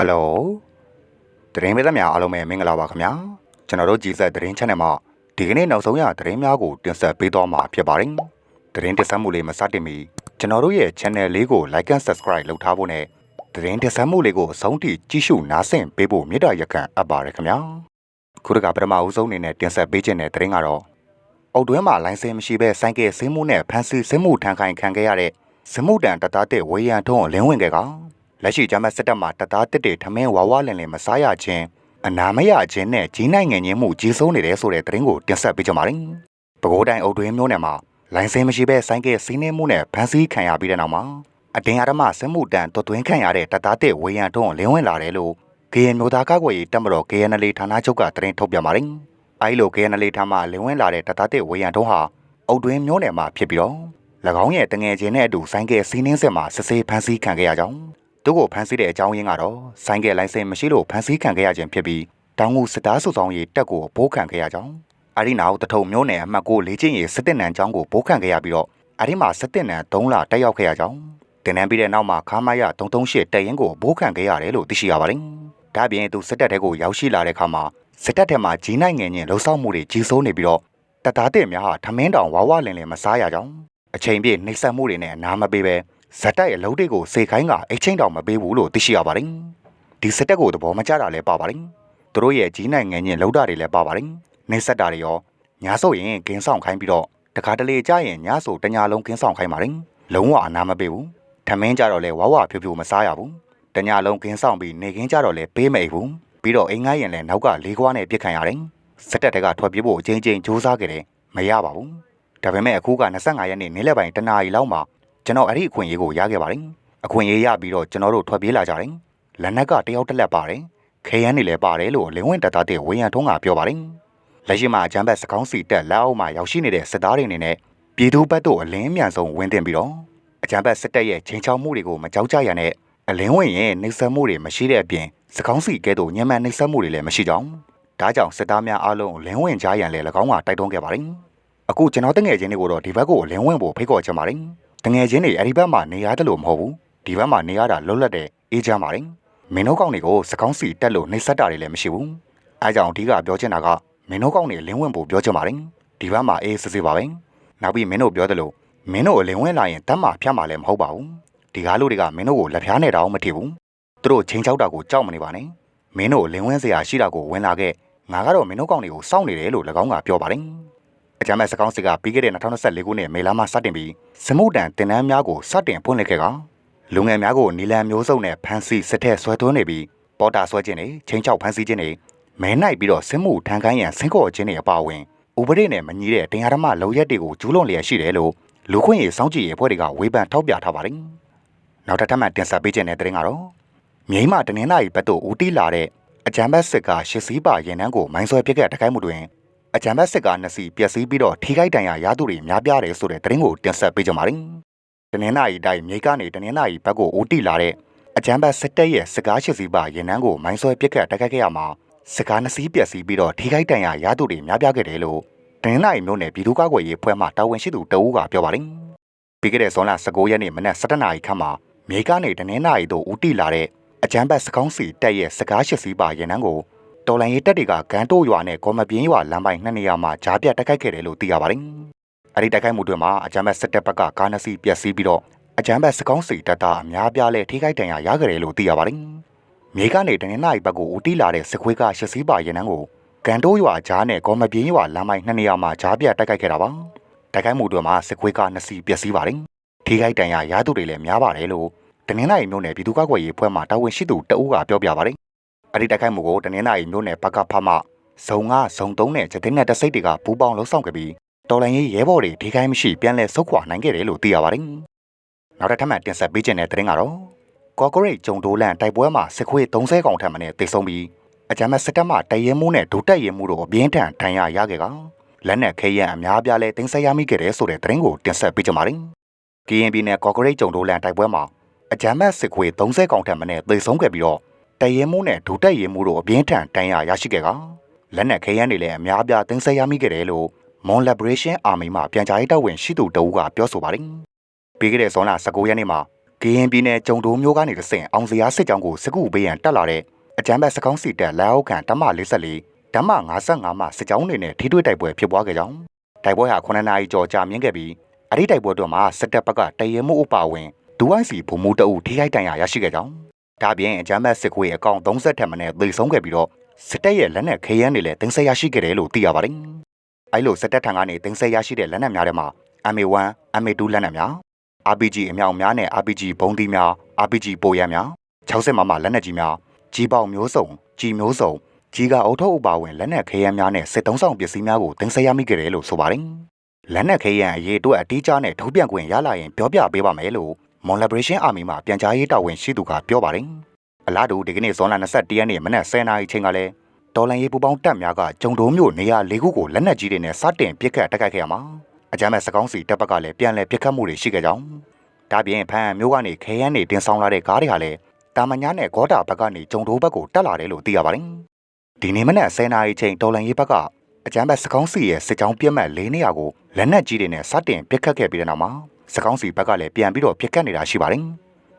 ဟယ်လိုတရင်မေးသမျှအားလုံးပဲမင်္ဂလာပါခင်ဗျာကျွန်တော်တို့ကြည်ဆက်တရင် channel မှာဒီကနေ့နောက်ဆုံးရတရင်များကိုတင်ဆက်ပေးသွားမှာဖြစ်ပါတယ်တရင်တင်ဆက်မှုလေးမစတင်မီကျွန်တော်တို့ရဲ့ channel လေးကို like and subscribe လုပ်ထားဖို့နဲ့တရင်တင်ဆက်မှုလေးကိုအဆုံးထိကြည့်ရှုနားဆင်ပေးဖို့မေတ္တာရက်ခံအပ်ပါတယ်ခင်ဗျာခုတကပထမဦးဆုံးအနေနဲ့တင်ဆက်ပေးခြင်းတဲ့တရင်ကတော့အုတ်တွင်းမှာလိုင်းစင်မရှိဘဲစိုင်းကဲဆင်းမှုနဲ့ဖန်စီဆင်းမှုထန်ခိုင်ခံခဲ့ရတဲ့စမှုတန်တသားတဲ့ဝေယံထုံးကိုလင်းဝင်ခဲ့ကောင် လက်ရှိဂျမတ်စစ်တပ်မှာတသားတစ်တွေထမင်းဝါဝလင်လင်မစားရခြင်းအနာမရခြင်းနဲ့ကြီးနိုင်ငံငင်းမှုကြီးစိုးနေတယ်ဆိုတဲ့သတင်းကိုတင်ဆက်ပေးကြပါမယ်။ပဲခူးတိုင်းအုပ်တွင်းမျိုးနယ်မှာလိုင်စင်မရှိဘဲဆိုင်းကဲစီးနှင်းမှုနဲ့ဖမ်းဆီးခံရပြီးတဲ့နောက်မှာအတင်းအဓမ္မစစ်မှုတန်တွတ်သွင်းခံရတဲ့တသားတစ်ဝေယံတွန်းလင်းဝင်လာတယ်လို့ KN မျိုးသားကားကွယ်ရေးတပ်မတော် KNL ဌာနချုပ်ကသတင်းထုတ်ပြန်ပါတယ်။အဲဒီလို KNL ဌာနလင်းဝင်လာတဲ့တသားတစ်ဝေယံတွန်းဟာအုပ်တွင်းမျိုးနယ်မှာဖြစ်ပြီးတော့၎င်းရဲ့တငယ်ချင်းနဲ့အတူဆိုင်းကဲစီးနှင်းစစ်မှာစစ်ဆေးဖမ်းဆီးခံခဲ့ရကြောင်း သူ့ကိုဖမ်းဆီးတဲ့အကြောင်းရင်းကတော့ဆိုင်းကယ်လိုင်စင်မရှိလို့ဖမ်းဆီးခံခဲ့ရခြင်းဖြစ်ပြီးတောင်ငူစစ်သားစုဆောင်ရေးတက်ကိုဘိုးခံခဲ့ရကြောင်းအဒီနောက်တထုံမျိုးနယ်အမှတ်ကိုလေးချင်းရေးစစ်တပ်နန်းကျောင်းကိုဘိုးခံခဲ့ရပြီးတော့အဒီမှာစစ်တပ်နန်း3လတက်ရောက်ခဲ့ရကြောင်းတင်နန်းပြီးတဲ့နောက်မှာခါမရ338တက်ရင်ကိုဘိုးခံခဲ့ရတယ်လို့သိရှိရပါတယ်။ဒါ့အပြင်သူစစ်တပ်ထဲကိုရောက်ရှိလာတဲ့အခါမှာစစ်တပ်ထဲမှာကြီးနိုင်ငယ်ချင်းလှုပ်ဆောင်မှုတွေကြီးစိုးနေပြီးတော့တပ်သားတဲ့များဟာထမင်းတောင်ဝါဝလင်လင်မစားရကြောင်းအချိန်ပြည့်နှိပ်စက်မှုတွေနဲ့အနာမပေးပဲ ဇက်တိုက်အလုံးတွေကိုစေခိုင်းကအချင်းတောင်မပေးဘူးလို့သိရှိရပါတယ်။ဒီစက်တက်ကိုသဘောမကျတာလည်းပါပါတယ်။သူတို့ရဲ့ကြီးနိုင်ငံချင်းလှုပ်တာတွေလည်းပါပါတယ်။နေဆက်တာတွေရောညာဆိုရင်ဂင်းဆောင်ခိုင်းပြီးတော့တခါတလေကြရင်ညာဆိုတညာလုံးဂင်းဆောင်ခိုင်းပါတယ်။လုံးဝအနာမပေးဘူး။ထမင်းကြတော့လဲဝါဝဖြူဖြူမစားရဘူး။တညာလုံးဂင်းဆောင်ပြီးနေခင်းကြတော့လဲပေးမိတ်ဘူး။ပြီးတော့အိမ်ငိုင်းရင်လည်းနောက်ကလေးခွားနဲ့ပြစ်ခံရတယ်။စက်တက်တက်ကထွက်ပြေးဖို့အချင်းချင်းစူးစမ်းခဲ့တယ်မရပါဘူး။ဒါပေမဲ့အခုက25ရက်နေ့နေ့လယ်ပိုင်းတနာရီလောက်မှာ ကျွန်တော်အဲ့ဒီအခွင့်အရေးကိုရခဲ့ပါတယ်အခွင့်အရေးရပြီးတော့ကျွန်တော်တို့ထွက်ပြေးလာကြတယ်လက်နက်ကတယောက်တစ်လက်ပါတယ်ခဲယမ်းနေလည်းပါတယ်လို့လင်းဝင်တတတဲ့ဝေယံထုံးကပြောပါတယ်လက်ရှိမှာအကြမ်းဖက်စကောင်းစီတက်လက်အောက်မှာရောက်ရှိနေတဲ့စစ်သားတွေအနေနဲ့ပြည်သူဘက်သို့အလင်းမြန်ဆုံးဝင်တင်ပြီးတော့အကြမ်းဖက်စစ်တပ်ရဲ့ချိန်ချောက်မှုတွေကိုမကြောက်ကြရနဲ့အလင်းဝင်ရဲ့နှိမ့်ဆက်မှုတွေမရှိတဲ့အပြင်စကောင်းစီကဲ့သို့ညံ့မှန်နှိမ့်ဆက်မှုတွေလည်းမရှိကြောင်းဒါကြောင့်စစ်သားများအားလုံးလင်းဝင်ကြရန်လည်း၎င်းကတိုက်တွန်းခဲ့ပါတယ်အခုကျွန်တော်တငယ်ချင်းတွေကိုတော့ဒီဘက်ကိုလင်းဝင်ဖို့ဖိတ်ခေါ်ချင်ပါတယ် တငယ်ချင်းတွေအဲ့ဒီဘက်မှာနေရတယ်လို့မဟုတ်ဘူးဒီဘက်မှာနေရတာလွတ်လပ်တဲ့အေးချမ်းပါတယ်မင်းတို့ကောင်တွေကိုစကောင်းစီတက်လို့နှိပ်စက်တာတွေလည်းမရှိဘူးအဲကြောင့်အဓိကပြောချင်တာကမင်းတို့ကောင်တွေလင်းဝင်ဖို့ပြောချင်ပါတယ်ဒီဘက်မှာအေးစစ်စစ်ပါပဲနောက်ပြီးမင်းတို့ပြောသလိုမင်းတို့အလင်းဝင်လာရင်တတ်မှဖြတ်မှလည်းမဟုတ်ပါဘူးဒီကားလူတွေကမင်းတို့ကိုလက်ဖျားနဲ့တောင်မထီဘူးသူတို့ချင်းချောက်တာကိုကြောက်မနေပါနဲ့မင်းတို့လင်းဝင်စရာရှိတာကိုဝင်လာခဲ့ငါကတော့မင်းတို့ကောင်တွေကိုစောင့်နေတယ်လို့၎င်းကပြောပါတယ် အကြမ်းမဲ့စကောင်းစစ်ကပြီးခဲ့တဲ့2024ခုနှစ်မေလမှစတင်ပြီးစမှုတန်တင်နန်းများကိုစတင်ဖွင့်လှစ်ခဲ့ကလူငယ်များကိုနီလန်မျိုးစုံနဲ့ဖမ်းဆီးစစ်ထက်ဆွဲသွင်းနေပြီးပေါ်တာဆွဲခြင်းတွေချင်းချောက်ဖမ်းဆီးခြင်းတွေမဲနိုင်ပြီးတော့စစ်မှုထမ်းခိုင်းရန်ဆင်းခေါ်ခြင်းတွေအပါအဝင်ဥပဒေနဲ့မညီတဲ့တရားဓမ္မလုံရက်တွေကိုကျူးလွန်လျက်ရှိတယ်လို့လူခွင့်ရေးစောင့်ကြည့်ရေးအဖွဲ့တွေကဝေဖန်ထောက်ပြထားပါတယ်။နောက်တစ်ထပ်မှတင်ဆက်ပေးခြင်းတဲ့တဲ့ရင်ကတော့မြိမတနင်္လာရီဘက်သို့ဦးတီးလာတဲ့အကြမ်းဖက်စစ်ကရှစ်စည်းပါရင်နှန်းကိုမိုင်းဆွဲပစ်ခဲ့တဲ့ခိုင်းမှုတွင် အကြံဘက်စစ်ကားနှစ်စီပျက်စီးပြီးတော့ထိခိုက်ဒဏ်ရာရသူတွေများပြားတယ်ဆိုတဲ့သတင်းကိုတင်ဆက်ပေးကြပါမယ်။တနင်္လာရီတိုင်းမြိတ်ကနေတနင်္လာရီဘက်ကိုဦးတီလာတဲ့အကြံဘက်စစ်တပ်ရဲ့စစ်ကားရှစ်စီးပါရင်နှန်းကိုမိုင်းဆွဲပစ်ခတ်တိုက်ခိုက်ခဲ့ရမှာစစ်ကားနှစ်စီးပျက်စီးပြီးတော့ထိခိုက်ဒဏ်ရာရသူတွေများပြားခဲ့တယ်လို့တနင်္လာရီမြို့နယ်ပြည်သူ့ကာကွယ်ရေးဖွဲ့မှတာဝန်ရှိသူတဦးကပြောပါတယ်။ပြီးခဲ့တဲ့ဇွန်လ19ရက်နေ့မနက်7:00နာရီခန့်မှာမြိတ်ကနေတနင်္လာရီသို့ဦးတီလာတဲ့အကြံဘက်စကောင်းစီတပ်ရဲ့စစ်ကားရှစ်စီးပါရင်နှန်းကို တော်လန်ရေးတပ်တွေကဂန်တိုးရွာနဲ့ကော်မပြင်းရွာလမ်းပိုင်းနှစ်နေရာမှာကြားပြတ်တိုက်ခိုက်ခဲ့တယ်လို့သိရပါတယ်။အဲဒီတိုက်ခိုက်မှုတွေမှာအကြမ်းဖက်စစ်တပ်ဘက်ကကားနှစ်စီးပျက်စီးပြီးတော့အကြမ်းဖက်စကောင်းစီတပ်သားအများပြားလဲထိခိုက်ဒဏ်ရာရခဲ့တယ်လို့သိရပါတယ်။မြေကနေတနင်္လာရီဘက်ကိုဦးတီးလာတဲ့စစ်ခွေးကရှစ်စီးပါရင်နှန်းကိုကန်တိုးရွာကြားနဲ့ကော်မပြင်းရွာလမ်းပိုင်းနှစ်နေရာမှာကြားပြတ်တိုက်ခိုက်ခဲ့တာပါ။တိုက်ခိုက်မှုတွေမှာစစ်ခွေးကနှစ်စီးပျက်စီးပါတယ်။ထိခိုက်ဒဏ်ရာရသူတွေလည်းများပါတယ်လို့တနင်္လာရီမြို့နယ်ပြည်သူ့ကာကွယ်ရေးအဖွဲ့မှတာဝန်ရှိသူတအူးကပြောပြပါတယ် အဲ့ဒီတိုက်ခိုက်မှုကိုတနင်္လာရီမြို့နယ်ဘက်ကဖမှဇုံကဇုံသုံးနဲ့ဂျတင်းနဲ့တစိတ်တွေကပူးပေါင်းလှုပ်ဆောင်ခဲ့ပြီးတော်လန်ရေးရဲဘော်တွေဒီကိုင်းမရှိပြန်လဲဆုတ်ခွာနိုင်ခဲ့တယ်လို့သိရပါတယ်။နောက်တစ်ထပ်မှတင်ဆက်ပေးခြင်းတဲ့သတင်းကတော့ကော့ဂရိတ်ဂျုံတိုးလန်တိုက်ပွဲမှာစစ်ခွေး30កောင်ထက်မနည်းတိတ်ဆုံးပြီးအကြမ်းမဲ့စစ်တပ်မှတရဲမှုနဲ့ဒုတက်ရဲမှုတို့အပြင်းထန်ဒဏ်ရာရခဲ့ကလက်နက်ခဲယံအများပြားလဲတင်ဆက်ရမိခဲ့တယ်ဆိုတဲ့သတင်းကိုတင်ဆက်ပေးကြပါမယ်။ KNB နဲ့ကော့ဂရိတ်ဂျုံတိုးလန်တိုက်ပွဲမှာအကြမ်းမဲ့စစ်ခွေး30កောင်ထက်မနည်းတိတ်ဆုံးခဲ့ပြီးတော့ တရဲမှုနဲ့ဒုတက်ရဲမှုတို့အပြင်းထန်တန်ရာရရှိခဲ့ကလက်နက်ခဲယမ်းတွေလည်းအများပြားတင်ဆက်ရမိခဲ့တယ်လို့ Mon Liberation Army မှပြန်ကြားရေးတပ်ဝင်ရှိသူတအူးကပြောဆိုပါတယ်။ပြီးခဲ့တဲ့ဇွန်လ19ရက်နေ့မှာကရင်ပြည်နယ်ကြုံတိုးမျိုးကနေတဆင့်အောင်စရာစစ်ကြောင်းကိုစကုပေးရန်တက်လာတဲ့အကြမ်းဖက်စကောင်းစီတက်လက်အောက်ခံဓမ္မ44ဓမ္မ55မှစစ်ကြောင်းတွေနဲ့ထိတွေ့တိုက်ပွဲဖြစ်ပွားခဲ့ကြောင်းတိုက်ပွဲဟာ9နာရီကျော်ကြာမြင့်ခဲ့ပြီးအဲ့ဒီတိုက်ပွဲတော့မှာစစ်တပ်ဘက်ကတရဲမှုအပါဝင်ဒူဝိုင်းစီဘုံမှုတအုပ်ထိခိုက်တန်ရာရရှိခဲ့ကြောင်း ဒါပြင်အကြမ်းဖက်စစ်ခွေအကောင့်30ထက်မနည်းသေဆုံးခဲ့ပြီးတော့စစ်တပ်ရဲ့လက်နက်ခဲယမ်းတွေလည်းတင်ဆက်ရရှိခဲ့တယ်လို့သိရပါတယ်အဲ့လိုစစ်တပ်ထံကနေတင်ဆက်ရရှိတဲ့လက်နက်များထဲမှာ MA1 MA2 လက်နက်များ RPG အမြောက်များနဲ့ RPG ဘုံသီးများ RPG ပိုရမ်းများ60မမလက်နက်ကြီးများကြီးပေါက်မျိုးစုံကြီးမျိုးစုံကြီးကအုတ်ထုပ်အပါဝင်လက်နက်ခဲယမ်းများနဲ့စစ်တုံးဆောင်ပစ္စည်းများကိုတင်ဆက်ရမိခဲ့တယ်လို့ဆိုပါတယ်။လက်နက်ခဲယမ်းအရေးအတွက်အတီးကျနဲ့ထုတ်ပြန်ခွင့်ရလာရင်ပြောပြပေးပါမယ်လို့ Mon Liberation Army မှပြန်ကြားရေးတာဝန်ရှိသူကပြောပါတယ်။အလားတူဒီကနေ့ဇွန်လ21ရက်နေ့မနက်10:00နာရီချိန်ကလည်းတော်လန်ရေးပူပေါင်းတပ်များကဂျုံတိုးမြို့နေရာ၄ခုကိုလက်နက်ကြီးတွေနဲ့စတင်ပစ်ခတ်တိုက်ခိုက်ခဲ့ရမှာအကြမ်းမဲ့စကောင်းစီတပ်ဘက်ကလည်းပြန်လည်ပစ်ခတ်မှုတွေရှိခဲ့ကြောင်းဒါပြင်ဖန်မျိုးကနေခဲယမ်းတွေတင်ဆောင်လာတဲ့ကားတွေဟာလည်းတာမညာနဲ့ဂေါတာဘက်ကနေဂျုံတိုးဘက်ကိုတက်လာတယ်လို့သိရပါတယ်ဒီနေ့မနက်10:00နာရီချိန်တော်လန်ရေးဘက်ကအကြမ်းဖက်စကောင်းစီရဲ့စစ်ကြောင်းပြတ်မှတ်၄နေရာကိုလက်နက်ကြီးတွေနဲ့စတင်ပစ်ခတ်ခဲ့ပြီးတဲ့နောက်မှာ စကောင်းစီဘက်ကလည်းပြန်ပြီးတော့ပစ်ခတ်နေတာရှိပါတယ်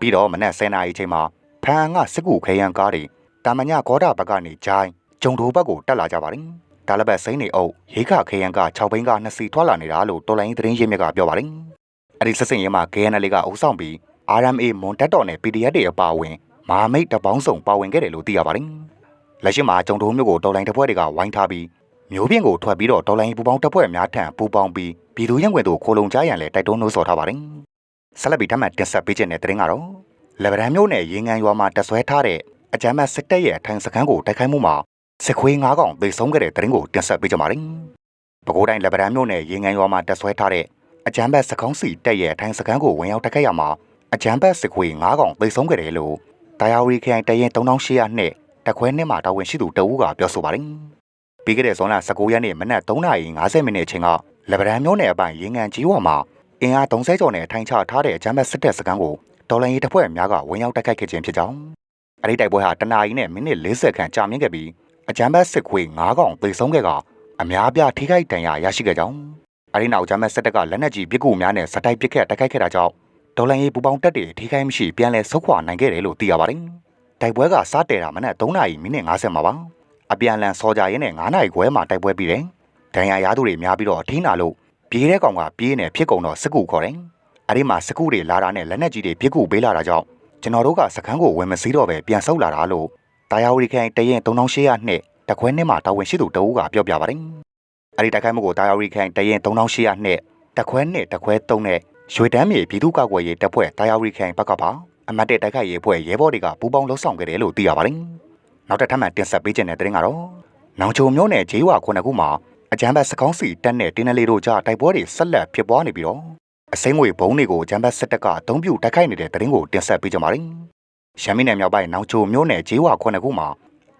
ပြီးတော့မနက်10:00နာရီချိန်မှာဖန်ကစစ်ကူခဲယမ်းကားတွေတာမညာဂေါတာဘက်ကနေဂျိုင်းဂျုံတိုးဘက်ကိုတက်လာကြပါတယ်ဒါလည်းပဲစိမ့်နေအုပ်ရေခခရန်က6ဘိန်းက2စီထွက်လာနေတာလို့တော်လိုင်းသတင်းရင်းမြစ်ကပြောပါတယ်။အဲ့ဒီဆက်စင်ရင်မှာ KNL ကအုပ်ဆောင်ပြီး RMA မွန်တက်တော်နဲ့ PDF တွေအပါအဝင်မဟာမိတ်တပေါင်းစုံပါဝင်ခဲ့တယ်လို့သိရပါတယ်။လက်ရှိမှာကြုံတိုးမျိုးကိုတော်လိုင်းတပ်ဖွဲ့တွေကဝိုင်းထားပြီး မျိုးပြင်ကိုထွက်ပြီးတော့တော်လိုင်းပူပေါင်းတပ်ဖွဲ့များထံပူပေါင်းပြီးပြည်သူရင်ဝင်တို့ခိုလုံကြရန်လဲတိုက်တွန်းနှိုးဆော်ထားပါတယ်။ဆက်လက်ပြီးထပ်မံတင်ဆက်ပေးခြင်းတဲ့သတင်းကတော့လက်ဗရန်မျိုးနဲ့ရေငန်ရွာမှာတဆွဲထားတဲ့အကြမ်းဖက်စစ်တပ်ရဲ့ထိုင်စခန်းကိုတိုက်ခိုက်မှုမှာစစ်ခွေး၅កောင်သေဆုံးခဲ့တဲ့တရင်ကိုတင်ဆက်ပေးကြပါမယ်။ပဲခူးတိုင်းလက်ဗရန်မြို့နယ်ရေငန်ရွာမှာတက်ဆွဲထားတဲ့အကြမ်းဖက်စကောင်းစီတက်ရဲ့ထိုင်စခန်းကိုဝင်ရောက်တိုက်ခိုက်ရမှာအကြမ်းဖက်စစ်ခွေး၅កောင်သေဆုံးခဲ့တယ်လို့တာယာဝီခိုင်တရင်3800နှစ်တက်ခွဲနှစ်မှာတာဝန်ရှိသူတဦးကပြောဆိုပါတယ်။ ပြီးခဲ့တဲ့ဇွန်လ19ရက်နေ့မနက်3:50မိနစ်အချိန်ကလက်ဗရန်မြို့နယ်အပိုင်းရေငန်ကြီးဝါမှာအင်အား30ကျော်နဲ့ထိုင်ချထားတဲ့အကြမ်းဖက်စစ်တပ်စခန်းကိုတော်လိုင်းရေးတပ်ဖွဲ့များကဝင်ရောက်တိုက်ခိုက်ခဲ့ခြင်းဖြစ်ကြောင်းအဲဒီတိုက်ပွဲဟာတနာရီနဲ့မိနစ်40ခန့်ကြာမြင့်ခဲ့ပြီးအကြမ်းဖက်စစ်ခွေ9កောင်သေဆုံးခဲ့ကအများပြထိခိုက်ဒဏ်ရာရရှိခဲ့ကြောင်းအဲဒီနောက်အကြမ်းဖက်စစ်တပ်ကလက်နက်ကြီးပစ်ကူများနဲ့စတိုက်ပစ်ခတ်တိုက်ခိုက်ခဲ့တာကြောင့်ဒေါ်လာရေးပူပေါင်းတပ်တွေထိခိုက်မရှိပြန်လည်ဆုတ်ခွာနိုင်ခဲ့တယ်လို့သိရပါတယ်။တိုက်ပွဲကစတဲ့တာမနက်3နာရီမိနစ်50မှာပါ။ အပြန်လန်စောကြရဲနဲ့9နာရီခွဲမှာတိုက်ပွဲပြီးတယ်။ဒဏ်ရာရသူတွေများပြီးတော့အထင်းနာလို့ပြေးတဲ့ကောင်ကပြေးနေဖြစ်ကုန်တော့စစ်ကူခေါ်တယ်။အဲဒီမှာစစ်ကူတွေလာတာနဲ့လက်နက်ကြီးတွေပစ်ကူပေးလာတာကြောင့်ကျွန်တော်တို့ကစခန်းကိုဝင်မစည်းတော့ပဲပြန်ဆုတ်လာတာလို့တာယာဝတီခိုင်တရင်3800နှစ်တခွဲနှစ်မှာတာဝန်ရှိသူတဦးကပြောပြပါတယ်။အဲဒီတိုက်ခိုက်မှုကိုတာယာဝတီခိုင်တရင်3800နှစ်တခွဲနှစ်တခွဲ3နဲ့ရွှေတန်းမြေပြည်သူ့ကာကွယ်ရေးတပ်ဖွဲ့တာယာဝတီခိုင်ဘက်ကပါအမတ်တဲ့တိုက်ခိုက်ရေးအဖွဲ့ရဲဘော်တွေကပူးပေါင်းလှုပ်ဆောင်ခဲ့တယ်လို့သိရပါတယ်။ နောက်တစ်ထပ်မှတင်ဆက်ပေးခြင်းတဲ့တဲ့ရင်ကတော့နောင်ချုံမျိုးနယ်ဂျေးဝါခုနှစ်ခုမှာအကြမ်းဖက်စကောင်းစီတက်နဲ့တင်းနလေးတို့ကြားတိုက်ပွဲတွေဆက်လက်ဖြစ်ပွားနေပြီးတော့အစိမ်းငွေဘုံတွေကိုအကြမ်းဖက်စစ်တပ်ကအုံပြုတိုက်ခိုက်နေတဲ့တဲ့ရင်ကိုတင်ဆက်ပေးကြပါမယ်။ရှမ်းပြည်နယ်မြောက်ပိုင်းနောင်ချုံမျိုးနယ်ဂျေးဝါခုနှစ်ခုမှာ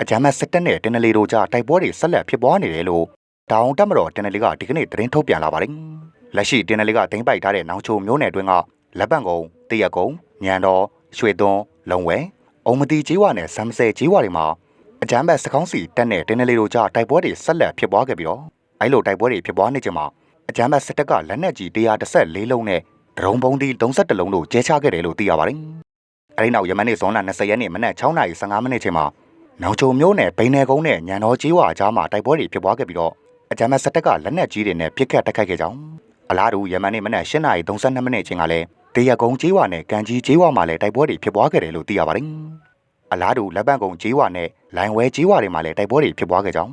အကြမ်းဖက်စစ်တပ်နဲ့တင်းနလေးတို့ကြားတိုက်ပွဲတွေဆက်လက်ဖြစ်ပွားနေတယ်လို့တောင်တက်မတော်တင်းနလေးကဒီကနေ့သတင်းထုတ်ပြန်လာပါတယ်။လက်ရှိတင်းနလေးကတင်ပိုက်ထားတဲ့နောင်ချုံမျိုးနယ်တွင်းကလက်ပံကုန်းတရက်ကုန်းညံတော်ရွှေသွန်းလုံဝဲ အုံမတီကြီးဝါနဲ့ဇမ်ဆဲကြီးဝါတွေမှာအကြမ်းဖက်စကောင်းစီတက်နဲ့တင်းနလေးတို့ကြားတိုက်ပွဲတွေဆက်လက်ဖြစ်ပွားခဲ့ပြီးတော့အဲလိုတိုက်ပွဲတွေဖြစ်ပွားနေကြမှာအကြမ်းဖက်စစ်တပ်ကလက်နက်ကြီး114လုံးနဲ့ဒရုန်းပုံးဒီ32လုံးတို့ကျဲချခဲ့တယ်လို့သိရပါတယ်။အဲဒီနောက်ယမန်နေ့ဇွန်လ20ရက်နေ့မနက်6:15မိနစ်ချိန်မှာနောင်ချုံမျိုးနဲ့ဘိန်းနယ်ကုန်းနဲ့ညံတော်ကြီးဝါကြားမှာတိုက်ပွဲတွေဖြစ်ပွားခဲ့ပြီးတော့အကြမ်းဖက်စစ်တပ်ကလက်နက်ကြီးတွေနဲ့ပစ်ခတ်တိုက်ခိုက်ခဲ့ကြောင်းအလားတူယမန်နေ့မနက်8:32မိနစ်ချိန်ကလည်း တရကုန်းကြီးဝါနဲ့ကန်ကြီးကြီးဝါမှာလည်းတိုက်ပွဲတွေဖြစ်ပွားခဲ့တယ်လို့သိရပါတယ်။အလားတူလက်ပံကုန်းကြီးဝါနဲ့လိုင်ဝဲကြီးဝါတွေမှာလည်းတိုက်ပွဲတွေဖြစ်ပွားခဲ့ကြောင်း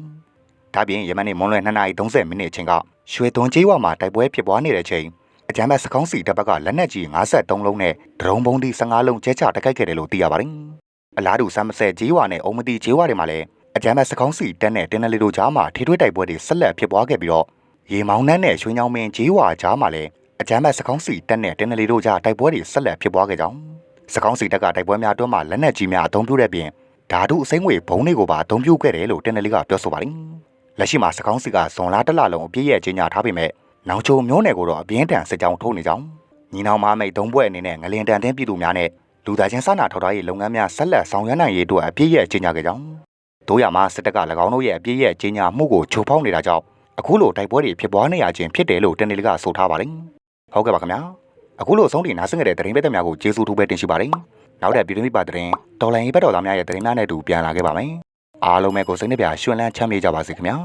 ဒါပြင်ယမန်နေ့မွန်းလွယ်2:30မိနစ်ချိန်ကရွှေသွန်းကြီးဝါမှာတိုက်ပွဲဖြစ်ပွားနေတဲ့ချိန်အကြမ်းဖက်စကောင်းစီတပ်ဘက်ကလက်နက်ကြီး53လုံးနဲ့ဒရုန်းဘုံဒီ15လုံးကျဲချတိုက်ခိုက်ခဲ့တယ်လို့သိရပါတယ်။အလားတူဆမ်မဆဲဂျေးဝါနဲ့အုံမတီဂျေးဝါတွေမှာလည်းအကြမ်းဖက်စကောင်းစီတပ်နဲ့တင်းနလီတို့ကြားမှာထိထွေးတိုက်ပွဲတွေဆက်လက်ဖြစ်ပွားခဲ့ပြီးတော့ရေမောင်းနှန်းနဲ့ရွှေညောင်မင်းဂျေးဝါကြားမှာလည်း အကြမ်းဖက်စကောင်းစီတပ်နဲ့တင်းနလီတို့ကြားတိုက်ပွဲတွေဆက်လက်ဖြစ်ပွားခဲ့ကြောင်းစကောင်းစီတပ်ကတိုက်ပွဲများအတွင်းမှာလက်နက်ကြီးများအသုံးပြုတဲ့ပြင်ဓာတုအစိမ့်ငွေဘုံတွေကိုပါအသုံးပြုခဲ့တယ်လို့တင်းနလီကပြောဆိုပါတယ်။လက်ရှိမှာစကောင်းစီကဇွန်လတလလုံးအပြည့်ရဲ့ကြီးညာထားပေမဲ့နောင်ချုံမျိုးနယ်ကိုတော့အပြင်းထန်စစ်ကြောင်းထုတ်နေကြောင်းညီနောင်မမိတ်သုံးဘွဲ့အနေနဲ့ငလင်တန်တင်းပြည်သူများနဲ့လူသားချင်းစာနာထောက်ထားရေးလုပ်ငန်းများဆက်လက်ဆောင်ရွက်နိုင်ရေးအတွက်အပြည့်ရဲ့ကြီးညာခဲ့ကြောင်းတို့ရမှာစစ်တပ်က၎င်းတို့ရဲ့အပြည့်ရဲ့ကြီးညာမှုကိုချိုးဖောက်နေတာကြောင့်အခုလိုတိုက်ပွဲတွေဖြစ်ပွားနေရခြင်းဖြစ်တယ်လို့တနေ့ကဆိုထားပါတယ်။ ဟုတ်ကဲ့ပါခင်ဗျာ။အခုလိုအဆုံးထိနားဆင်ကြတဲ့သတင်းပေးသက်များကိုကျေးဇူးထူးပဲတင်ရှိပါတယ်နောက်တဲ့ပြည်တွင်းပြည်ပသတင်းတော်လိုင်းရေးဘက်တော်သားများရဲ့သတင်းများနဲ့အတူပြန်လာခဲ့ပါမယ်အားလုံးပဲကိုစိတ်နှပြရွှင်လန်းချမ်းမြေ့ကြပါစေခင်ဗျာ